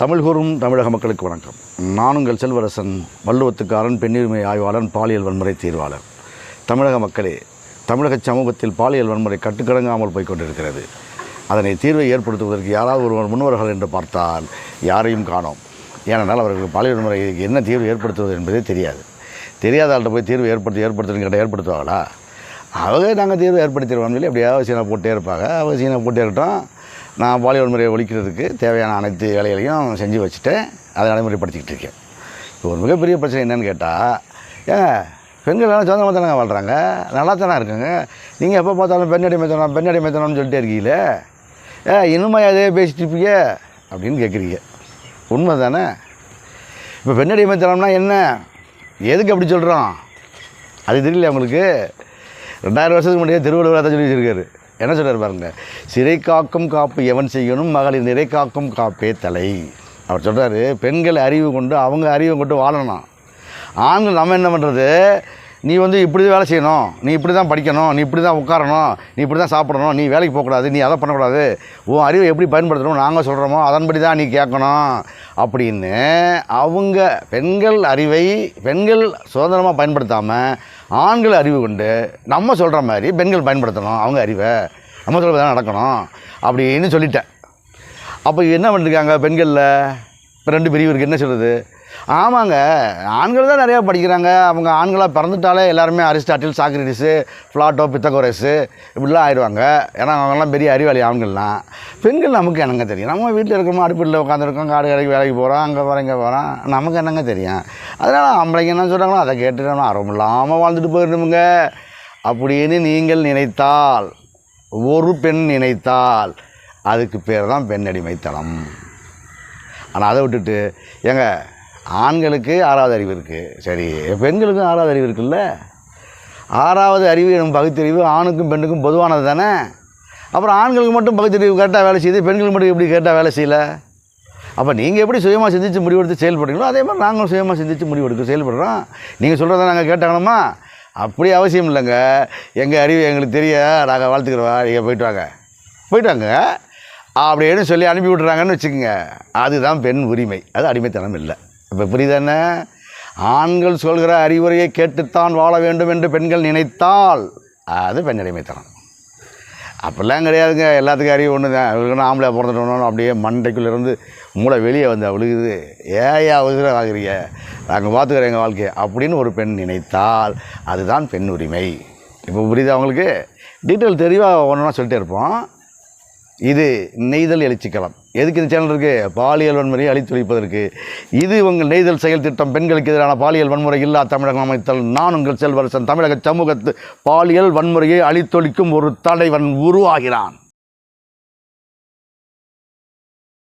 தமிழ் கூறும் தமிழக மக்களுக்கு வணக்கம். நான் உங்கள் செல்வரசன் வள்ளுவத்துக்காரன் பெண்ணுரிமை ஆய்வாளன் பாலியல் வன்முறை தீர்வாளர். தமிழக மக்களே தமிழக சமூகத்தில் பாலியல் வன்முறை கட்டுக்கடங்காமல் போய்கொண்டிருக்கிறது அதனை தீர்வை ஏற்படுத்துவதற்கு யாராவது ஒருவர் முன்வர்கள் என்று பார்த்தால் யாரையும் காணோம். ஏனென்றால் அவர்களுக்கு பாலியல் வன்முறை என்ன தீர்வு ஏற்படுத்துவது என்பதே தெரியாது. தெரியாத ஆள்கிட்ட போய் தீர்வு ஏற்படுத்தி ஏற்படுத்துன்னு கேட்டால் ஏற்படுத்துவாங்களா அவங்க நாங்கள் தீர்வு ஏற்படுத்திடுவோம் சொல்லி அப்படியே சீனா போட்டே இருப்பாங்க. அவங்க சீனா போட்டே இருக்கட்டும். நான் பாலியல் வன்முறையை ஒழிக்கிறதுக்கு தேவையான அனைத்து வேலைகளையும் செஞ்சு வச்சுட்டேன் அதை நடைமுறைப்படுத்திக்கிட்டு இருக்கேன். இப்போ ஒரு மிகப்பெரிய பிரச்சனை என்னன்னு கேட்டால் ஏங்க பெண்கள் எல்லாம் சொந்தமாக தானே வாழ்கிறாங்க நல்லா தானே இருக்குங்க? நீங்கள் எப்போ பார்த்தாலும் பெண் அடிமைத்தனம் பெண் அடிமைத்தனம்னு சொல்லிட்டே இருக்கீங்களே? ஏ இன்னுமா அதே பேசிட்டு இருப்பீங்க? அப்படின்னு கேட்குறீங்க உண்மை தானே? இப்போ பெண் அடிமைத்தனம்னா என்ன? எதுக்கு அப்படி சொல்கிறோம் அது தெரியல உங்களுக்கு? ரெண்டாயிரம் வருஷத்துக்கு முன்னாடியே திருவள்ளுவர் அதை சொல்லி வச்சுருக்காரு. என்ன சொல்றாரு பாருங்க? சிறை காக்கும் காப்பு எவன் செய்யணும்? மகளிர் நிறை காக்கும் காப்பே தலை. அவர் சொல்கிறாரு பெண்கள் அறிவு கொண்டு அவங்க அறிவு கொண்டு வாழணும். ஆண்கள் நம்ம என்ன பண்ணுறது நீ வந்து இப்படி தான் வேலை செய்யணும் நீ இப்படி தான் படிக்கணும் நீ இப்படி தான் உட்காரணும் நீ இப்படி தான் சாப்பிடணும் நீ வேலைக்கு போகக்கூடாது நீ அதை பண்ணக்கூடாது. உன் அறிவை எப்படி பயன்படுத்தணும் நாங்கள் சொல்கிறோமோ அதன்படி தான் நீ கேட்கணும் அப்படின்னு அவங்க பெண்கள் அறிவை பெண்கள் சுதந்திரமாக பயன்படுத்தாமல் ஆண்கள் அறிவு கொண்டு நம்ம சொல்கிற மாதிரி பெண்கள் பயன்படுத்தணும் அவங்க அறிவை. நம்ம சொல்கிறது தான் நடக்கணும் அப்படின்னு சொல்லிட்டேன். அப்போ என்ன பண்ணிருக்காங்க பெண்களில்? ரெண்டு பிரிவருக்கு என்ன சொல்கிறது ஆமாங்க. ஆண்கள் தான் நிறையா படிக்கிறாங்க. அவங்க ஆண்களாக பிறந்துட்டாலே எல்லாருமே அரிஸ்டாட்டில் சாக்ரட்டிஸு ஃப்ளாட்டோ பித்தகோரஸு இப்படிலாம் ஆயிடுவாங்க. ஏன்னா அவங்கெல்லாம் பெரிய அறிவாளி ஆண்கள்லாம். பெண்கள் நமக்கு என்னங்க தெரியும்? நம்ம வீட்டில் இருக்கோமோ அடுப்பில் உட்காந்துருக்கோம் காடு கடைக்கு வேலைக்கு போகிறோம் அங்கே போகிறோம் இங்கே போகிறோம் நமக்கு என்னங்க தெரியும்? அதனால் ஆம்பளைங்க என்ன சொல்கிறாங்களோ அதை கேட்டு ஆர்வம் இல்லாமல் வாழ்ந்துட்டு போயிடணுங்க அப்படின்னு நீங்கள் நினைத்தால் ஒரு பெண் நினைத்தால் அதுக்கு பேர் தான் பெண் அடிமைத்தனம் ஆனால் அதை விட்டுட்டு ஏங்க ஆண்களுக்கு ஆறாவது அறிவு இருக்குது சரி பெண்களுக்கும் ஆறாவது அறிவு இருக்குல்ல? ஆறாவது அறிவு எனும் பகுத்தறிவு ஆணுக்கும் பெண்ணுக்கும் பொதுவானது தானே? அப்புறம் ஆண்களுக்கு மட்டும் பகுத்தறிவு கேட்டால் வேலை செய்யுது பெண்களுக்கு மட்டும் எப்படி கேட்டால் வேலை செய்யலை? அப்போ நீங்கள் எப்படி சுயமாக சிந்திச்சு முடிவெடுத்து செயல்படுறீங்களோ அதே மாதிரி நாங்களும் சுயமாக சிந்திச்சு முடிவெடுக்க செயல்படுறோம். நீங்கள் சொல்கிறத நாங்கள் கேட்டாங்கணுமா அப்படி அவசியம் இல்லைங்க. எங்கள் அறிவு எங்களுக்கு தெரிய நாங்கள் வாழ்த்துக்கிறவா நீங்கள் போயிட்டு வாங்க. போயிட்டு வாங்க. அப்படின்னு சொல்லி அனுப்பி விட்றாங்கன்னு வச்சுக்கோங்க. அதுதான் பெண் உரிமை. அது அடிமைத்தனம் இல்லை. இப்போ புரியுதானே ஆண்கள் சொல்கிற அறிவுரையை கேட்டுத்தான் வாழ வேண்டும் என்று பெண்கள் நினைத்தால் அது பெண் அடிமைத்தனம். அப்படிலாம் கிடையாதுங்க. எல்லாத்துக்கும் அறிவு ஒன்று தான் அவளுக்கு ஆம்பளை பிறந்துட்டோம் அப்படியே மண்டைக்குள்ளேருந்து மூளை வெளியே வந்து விழுகுது ஏயா அவசரம் ஆகுறீங்க நாங்கள் பார்த்துக்கிறோம் எங்கள் வாழ்க்கையை. அப்படின்னு ஒரு பெண் நினைத்தால் அதுதான் பெண் உரிமை. இப்போ புரியுதா அவங்களுக்கு டீட்டெயில் தெளிவாக ஒன்றா சொல்லிட்டே இருப்போம். இது நெய்தல் எழுச்சிக்களம் எதுக்கு இந்த சேனல் இருக்குது பாலியல் வன்முறையை அழித்தொழிப்பதற்கு இது உங்கள் நெய்தல் செயல் திட்டம். பெண்களுக்கு எதிரான பாலியல் வன்முறை இல்லா தமிழகம் அமைத்தல். நான் உங்கள் செல்வரசன். தமிழக சமூகத்து பாலியல் வன்முறையை அழித்தொழிக்கும் ஒரு தலைவன் உருவாகிறான்.